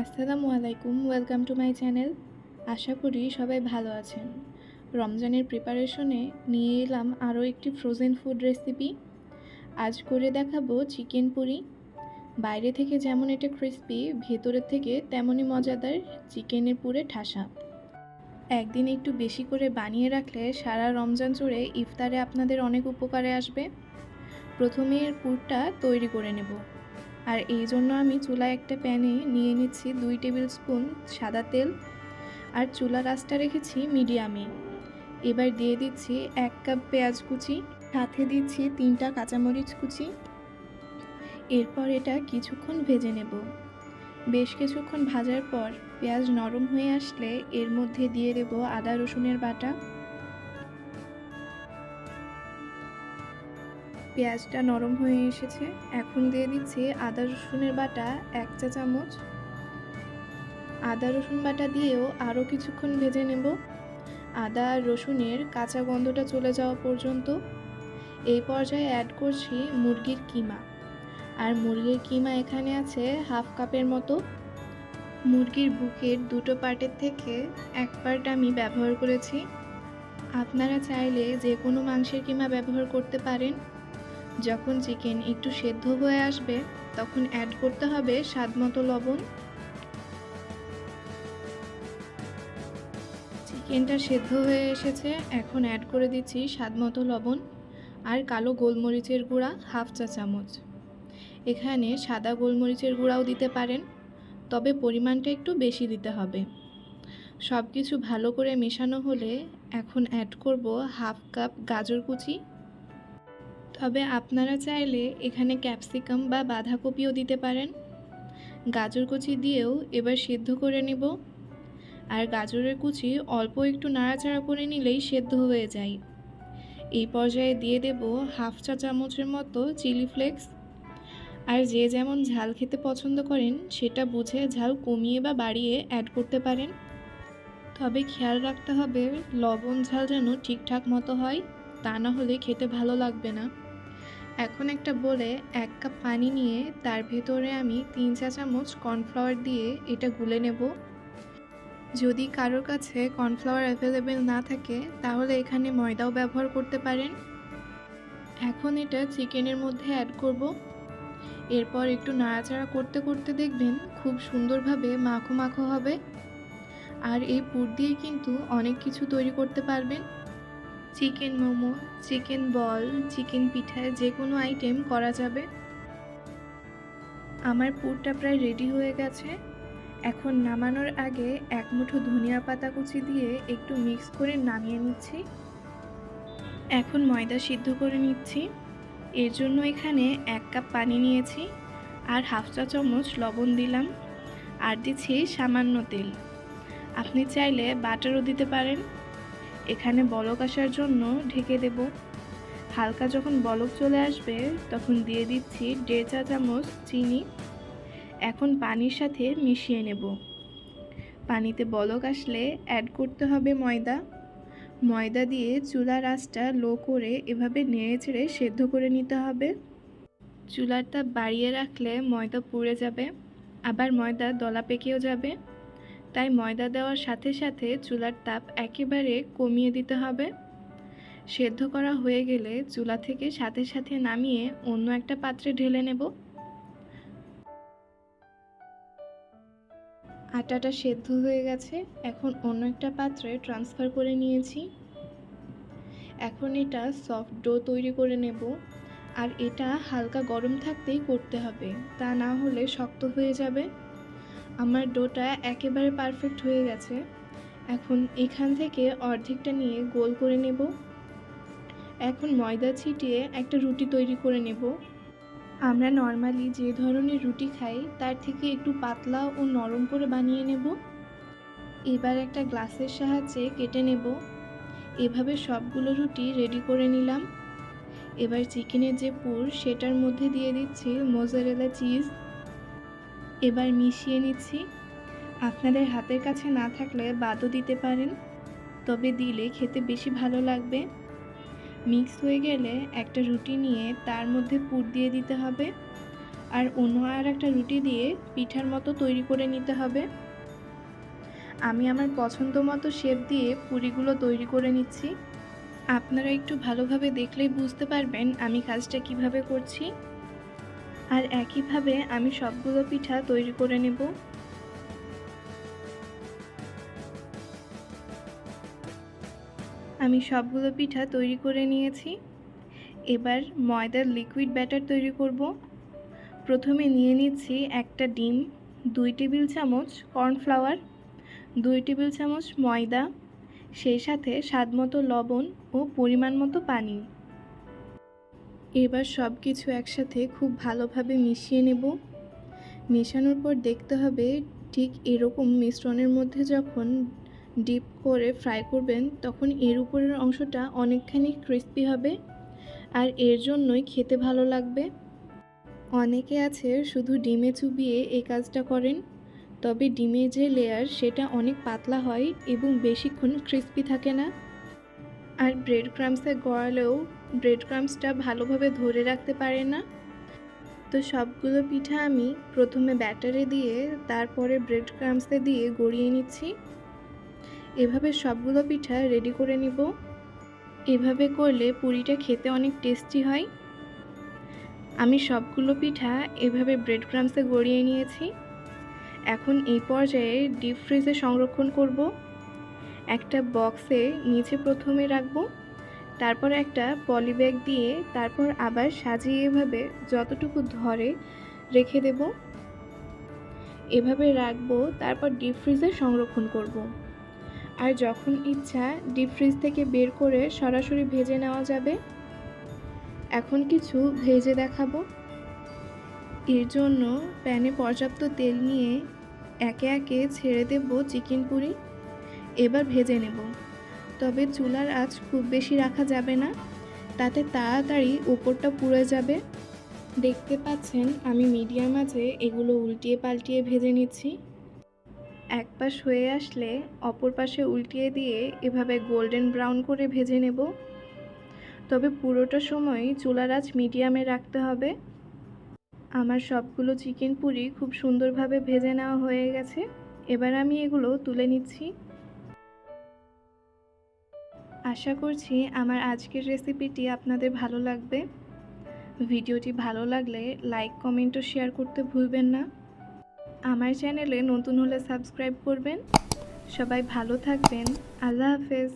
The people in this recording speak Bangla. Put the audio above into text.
আসসালামু আলাইকুম, ওয়েলকাম টু মাই চ্যানেল। আশা করি সবাই ভালো আছেন। রমজানের প্রিপারেশনে নিয়ে এলাম আরও একটি ফ্রোজেন ফুড রেসিপি আজ করে দেখাবো চিকেন পুরি। বাইরে থেকে যেমন এটা ক্রিস্পি ভেতরের থেকে তেমনই মজাদার চিকেনের পুরে ঠাসা। একদিন একটু বেশি করে বানিয়ে রাখলে সারা রমজান জুড়ে ইফতারে আপনাদের অনেক উপকারে আসবে। প্রথমে এর পুরটা তৈরি করে নেব। আর এই জন্য আমি চুলায় একটা প্যানে নিয়ে নিচ্ছি দুই টেবিল স্পুন সাদা তেল আর চুলা রাসটা রেখেছি মিডিয়ামে। এবার দিয়ে দিচ্ছি এক কাপ পেঁয়াজ কুচি, সাথে দিচ্ছি তিনটা কাঁচামরিচ কুচি। এরপর এটা কিছুক্ষণ ভেজে নেব। বেশ কিছুক্ষণ ভাজার পর পেঁয়াজ নরম হয়ে আসলে এর মধ্যে দিয়ে দেব আদা রসুনের বাটা। পেঁয়াজটা নরম হয়ে এসেছে। এখন দিয়ে দিচ্ছি আদা, রসুনের বাটা এক চা চামচ। আদা, রসুন বাটা দিয়েও আরও কিছুক্ষণ ভেজে নেব। আদা আর রসুনের কাঁচা গন্ধটা চলে যাওয়া পর্যন্ত। এই পর্যায়ে অ্যাড করছি মুরগির কিমা। আর মুরগির কিমা এখানে আছে হাফ কাপের মতো। মুরগির বুকের দুটো পার্টের থেকে এক পার্ট আমি ব্যবহার করেছি। আপনারা চাইলে যে কোনো মাংসের কিমা ব্যবহার করতে পারেন। যখন চিকেন একটু সেদ্ধ হয়ে আসবে, তখন অ্যাড করতে হবে স্বাদ মতো লবণ। চিকেনটা সেদ্ধ হয়ে এসেছে, এখন অ্যাড করে দিচ্ছি স্বাদ মতো লবণ আর কালো গোলমরিচের গুঁড়া হাফ চা চামচ। এখানে সাদা গোলমরিচের গুঁড়াও দিতে পারেন, তবে পরিমাণটা একটু বেশি দিতে হবে। সব কিছু ভালো করে মেশানো হলে এখন অ্যাড করব হাফ কাপ গাজর কুচি। তবে আপনারা চাইলে এখানে ক্যাপসিকাম বা বাঁধাকপিও দিতে পারেন। গাজর কুচি দিয়েও এবার সেদ্ধ করে নেব। আর গাজরের কুচি অল্প একটু নাড়াচাড়া করে নিলেই সেদ্ধ হয়ে যায়। এই পর্যায়ে দিয়ে দেব হাফ চা চামচের মতো চিলি ফ্লেক্স। আর যে যেমন ঝাল খেতে পছন্দ করেন, সেটা বুঝে ঝাল কমিয়ে বা বাড়িয়ে অ্যাড করতে পারেন। তবে খেয়াল রাখতে হবে, লবণ ঝাল যেন ঠিকঠাক মতো হয়, তা না হলে খেতে ভালো লাগবে না। এখন একটা বলে এক কাপ পানি নিয়ে তার ভেতরে আমি তিন চা চামচ কর্নফ্লাওয়ার দিয়ে এটা গুলে নেব। যদি কারোর কাছে কর্নফ্লাওয়ার অ্যাভেলেবেল না থাকে, তাহলে এখানে ময়দাও ব্যবহার করতে পারেন। এখন এটা চিকেনের মধ্যে অ্যাড করব। এরপর একটু নাড়াচাড়া করতে করতে দেখবেন খুব সুন্দরভাবে মাখো মাখো হবে। আর এই পুর দিয়ে কিন্তু অনেক কিছু তৈরি করতে পারবেন। Chicken momo, chicken ball, chicken পিঠায় যে কোনো আইটেম করা যাবে। আমার পুরটা প্রায় রেডি হয়ে গেছে। এখন নামানোর আগে এক মুঠো ধনিয়া পাতা কুচি দিয়ে একটু মিক্স করে নামিয়ে নিচ্ছি। এখন ময়দা সিদ্ধ করে নিচ্ছি। এর জন্য এখানে এক কাপ পানি নিয়েছি আর হাফ চা চামচ লবণ দিলাম আর দিচ্ছি সামান্য তেল। আপনি চাইলে বাটারও দিতে পারেন। এখানে বলক আসার জন্য ঢেকে দেব। হালকা যখন বলক চলে আসবে, তখন দিয়ে দিচ্ছি দেড় চা চামচ চিনি। এখন পানির সাথে মিশিয়ে নেব। পানিতে বলক আসলে অ্যাড করতে হবে ময়দা। ময়দা দিয়ে চুলার আঁচটা লো করে এভাবে নেড়ে ছেড়ে সেদ্ধ করে নিতে হবে। চুলার তাপ বাড়িয়ে রাখলে ময়দা পুড়ে যাবে, আবার ময়দা দলা পেকেও যাবে। তাই ময়দা দেওয়ার সাথে সাথে চুলার তাপ একেবারে কমিয়ে দিতে হবে। সেদ্ধ করা হয়ে গেলে চুলা থেকে সাথে সাথে নামিয়ে অন্য একটা পাত্রে ঢেলে নেব। আটাটা সেদ্ধ হয়ে গেছে, এখন অন্য একটা পাত্রে ট্রান্সফার করে নিয়েছি। এখন এটা সফট ডো তৈরি করে নেব, আর এটা হালকা গরম থাকতেই করতে হবে, তা না হলে শক্ত হয়ে যাবে। আমার ডোটা একেবারে পারফেক্ট হয়ে গেছে। এখন এখান থেকে অর্ধেকটা নিয়ে গোল করে নেব। এখন ময়দা ছিটিয়ে একটা রুটি তৈরি করে নেব। আমরা নর্মালি যে ধরনের রুটি খাই, তার থেকে একটু পাতলা ও নরম করে বানিয়ে নেব। এবার একটা গ্লাসের সাহায্যে কেটে নেব। এভাবে সবগুলো রুটি রেডি করে নিলাম। এবার চিকেনের যে পুর, সেটার মধ্যে দিয়ে দিচ্ছি মোজারেলা চিজ এবার মিশিয়ে নিচ্ছি। আপনাদের হাতের কাছে না থাকলে বাদও দিতে পারেন, তবে দিলে খেতে বেশি ভালো লাগবে। মিক্স হয়ে গেলে একটা রুটি নিয়ে তার মধ্যে পুর দিয়ে দিতে হবে, আর অন্য আর একটা রুটি দিয়ে পিঠার মতো তৈরি করে নিতে হবে। আমি আমার পছন্দ মতো শেপ দিয়ে পুরিগুলো তৈরি করে নিচ্ছি। আপনারা একটু ভালোভাবে দেখলেই বুঝতে পারবেন আমি কাজটা কীভাবে করছি। আর একইভাবে আমি সবগুলো পিঠা তৈরি করে নেব। আমি সবগুলো পিঠা তৈরি করে নিয়েছি। এবার ময়দার লিকুইড ব্যাটার তৈরি করব। প্রথমে নিয়ে নিচ্ছি একটা ডিম, দুই টেবিল চামচ কর্নফ্লাওয়ার দুই টেবিল চামচ ময়দা, সেই সাথে স্বাদ মতো লবণ ও পরিমাণ মতো পানি। এবার সব কিছু একসাথে খুব ভালোভাবে মিশিয়ে নেব। মেশানোর পর দেখতে হবে ঠিক এরকম মিশ্রণের মধ্যে যখন ডিপ করে ফ্রাই করবেন, তখন এর উপরের অংশটা অনেকখানি ক্রিস্পি হবে আর এর জন্যই খেতে ভালো লাগবে। অনেকে আছে শুধু ডিমে চুবিয়ে এই কাজটা করেন, তবে ডিমের যে লেয়ার সেটা অনেক পাতলা হয় এবং বেশিক্ষণ ক্রিস্পি থাকে না। আর ব্রেড ক্রামসে গড়ালেও ব্রেড ক্রামসটা ভালোভাবে ধরে রাখতে পারে না। তো সবগুলো পিঠা আমি প্রথমে ব্যাটারে দিয়ে, তারপরে ব্রেড ক্রামসে দিয়ে গড়িয়ে নিচ্ছি। এভাবে সবগুলো পিঠা রেডি করে নিব। এভাবে করলে পুরিটা খেতে অনেক টেস্টি হয়। আমি সবগুলো পিঠা এভাবে ব্রেড ক্রামসে গড়িয়ে নিয়েছি। এখন এই পর্যায়ে ডিপ ফ্রিজে সংরক্ষণ করব। একটা বক্সে নিচে প্রথমে রাখব। তারপর একটা পলি ব্যাগ দিয়ে তারপর আবার সাজিয়ে এভাবে যতটুকু ধরে রেখে দেব। এভাবে রাখব, তারপর ডিপ ফ্রিজে সংরক্ষণ করব। আর যখন ইচ্ছা ডিপ ফ্রিজ থেকে বের করে সরাসরি ভেজে নেওয়া যাবে। এখন কিছু ভেজে দেখাবো। এর জন্য প্যানে পর্যাপ্ত তেল নিয়ে একে একে ছেড়ে দেব চিকেন পুরি। এবার ভেজে নেব। তবে চুলার আঁচ খুব বেশি রাখা যাবে না। তাতে তাড়াতাড়ি উপরটা পুড়ে যাবে। দেখতে পাচ্ছেন, আমি মিডিয়াম আঁচে এগুলো উল্টিয়ে পাল্টিয়ে ভেজে নিচ্ছি। এক পাশ হয়ে আসলে অপর পাশে উল্টিয়ে দিয়ে এভাবে গোল্ডেন ব্রাউন করে ভেজে নেব। তবে পুরোটা সময় চুলার আঁচ মিডিয়ামে রাখতে হবে। আমার সবগুলো চিকেন পুরি খুব সুন্দরভাবে ভেজে নেওয়া হয়ে গেছে। এবার আমি এগুলো তুলে নিচ্ছি। আশা করছি আমার আজকের রেসিপিটি আপনাদের ভালো লাগবে। ভিডিওটি ভালো লাগলে লাইক কমেন্ট ও শেয়ার করতে ভুলবেন না। আমার চ্যানেলে নতুন হলে সাবস্ক্রাইব করবেন। সবাই ভালো থাকবেন। আল্লাহ হাফেজ।